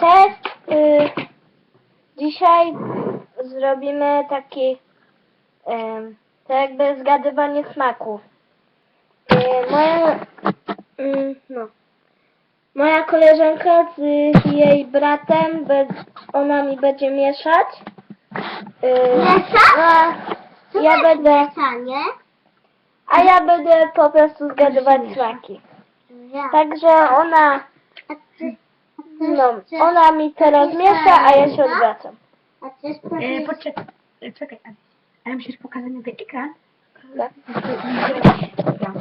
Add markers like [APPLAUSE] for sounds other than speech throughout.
test. Y, dzisiaj zrobimy taki to jakby zgadywanie smaków. Y, moja mm, no. Moja koleżanka z jej bratem, be, ona mi będzie mieszać. Y, Mieszać? a ja będę, mieszanie? a ja będę po prostu zgadywać smaki. Ja. Także ona, a ty no, ona mi teraz miesza, a ja się odwracam. A E, poczekaj, e, czekaj, Adi. ale musisz pokazać mi ten ekran. Tak. Dobra.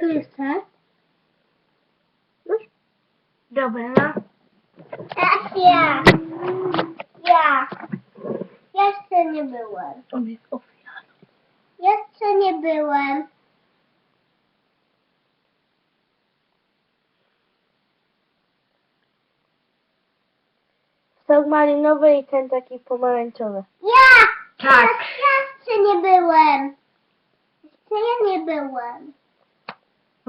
Jakie chcesz? Dobra, no. Tak, ja. Ja. Jeszcze nie byłem. On jest ofiarą. Jeszcze nie byłem. Sok malinowy i ten taki pomarańczowy. Ja! Tak. Jeszcze nie byłem. Jeszcze ja nie byłem.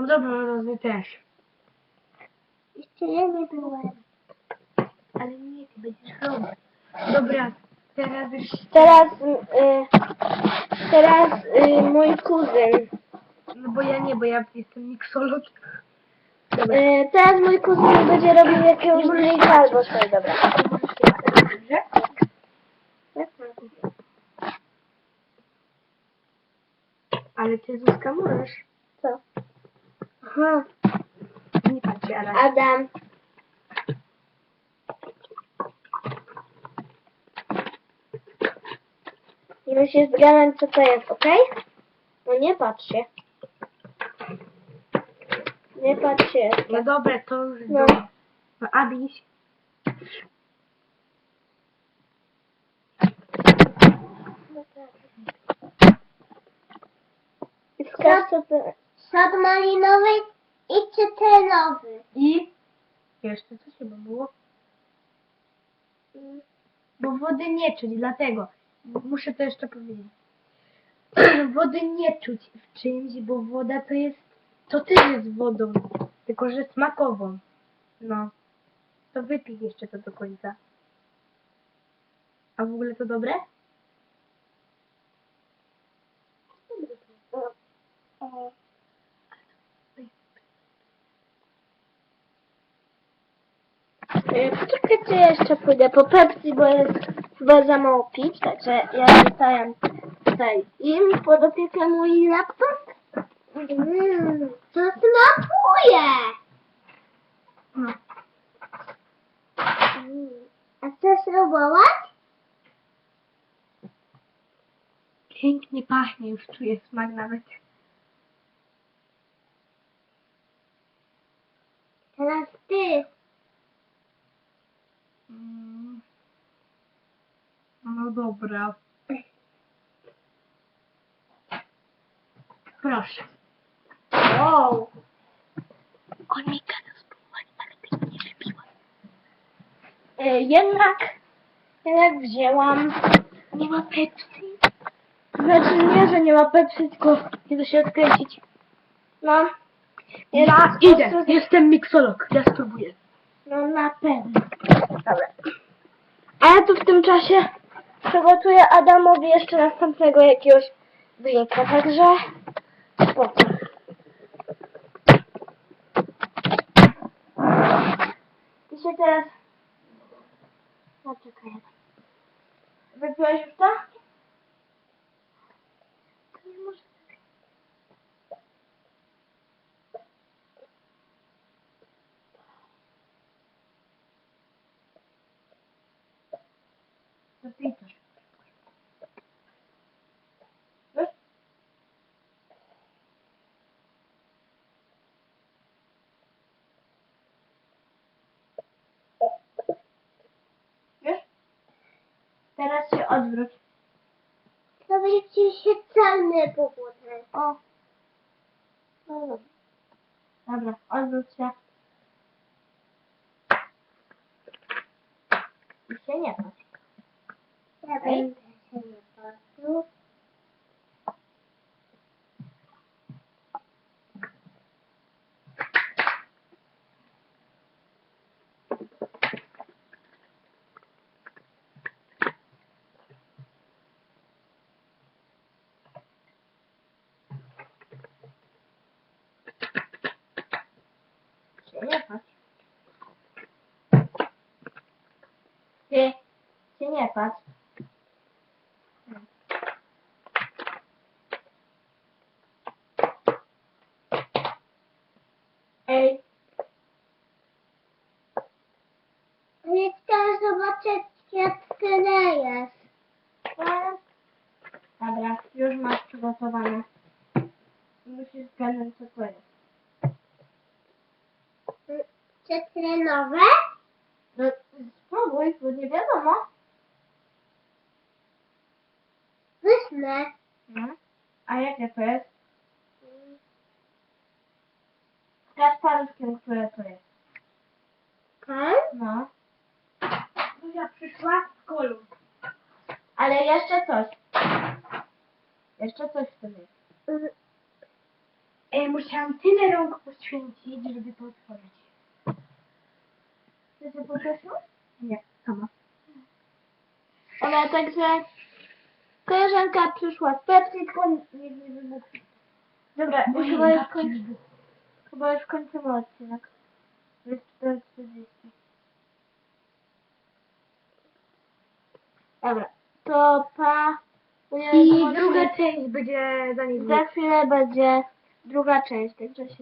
No dobra, no ty też. Jeszcze ja nie byłem. Ale nie, ty będziesz robił. Dobra, teraz już... Teraz, y, teraz y, mój kuzyn. No bo ja nie, bo ja jestem miksolog. Dobra. Y, teraz mój kuzyn będzie robił jakiegoś drinka albo coś, dobra. Dobrze? Ale ty Zuzka możesz. Nie patrzcie, ale... Adam. I musisz zgadnąć co to jest, okej? No nie patrz się. Nie patrz się. No dobra, to już No. do... No Adiś. I wskaż co to Sok malinowy i cytrynowy. I... Jeszcze co się było? Bo wody nie czuć, dlatego. Muszę to jeszcze powiedzieć. [CLEARS THROAT] Wody nie czuć w czymś, bo woda to jest... To też jest wodą. Tylko, że smakową. No. To wypij jeszcze to do końca. A w ogóle to dobre? Y, Poczekajcie, ja jeszcze pójdę po Pepsi, bo jest chyba za mało pić, także ja zostawiam tutaj im pod opiekę mój laptop. Mmm, co smakuje? Mm. A chcesz spróbować? Pięknie pachnie, już czuję smak nawet. Teraz ty. Mm. No dobra. Proszę. Wow. On mi kazał spróbować, ale ty nie wypiła. Y, Jednak, jednak wzięłam, Nie ma Pepsi. znaczy nie, że nie ma Pepsi, tylko nie da się odkręcić. No. Ja idę, jestem miksolog, ja spróbuję. No na pewno. Dobra. A ja tu w tym czasie przygotuję Adamowi jeszcze następnego jakiegoś drinka, także spoko. I się teraz... No czekaj. Wypiłeś już? To Też. Wiesz? Teraz się odwróć. To będzie się calny powódek. O. No dobra. Dobra, odwróć się. I się nie patrz. Ja będę się nie patrzył. Się nie patrz. Ty się nie patrz. Ej, Nie chcę zobaczyć jak tyle jest. e, dobra, przygotowane. Musisz zgadnąć co to jest. Cytrynowe? No, spróbuj, bo nie wiadomo. Pyszne. No. A jakie to jest? Sprawdź paluszkiem, które to jest. No. Zuzia przyszła z kolu. Ale jeszcze coś. Jeszcze coś w tym jest. Mm, Ej, musiałam tyle rąk poświęcić, żeby to otworzyć. Chcecie poprosić? Nie, sama. Ona także koleżanka przyszła z Pepsi, tylko nie nie wybuchł. Dobra, Oj, chyba, już kończy, chyba już kończymy odcinek. Jest 4.40. Dobra, to pa. I druga część będzie za niedługo. Za chwilę będzie druga część, także się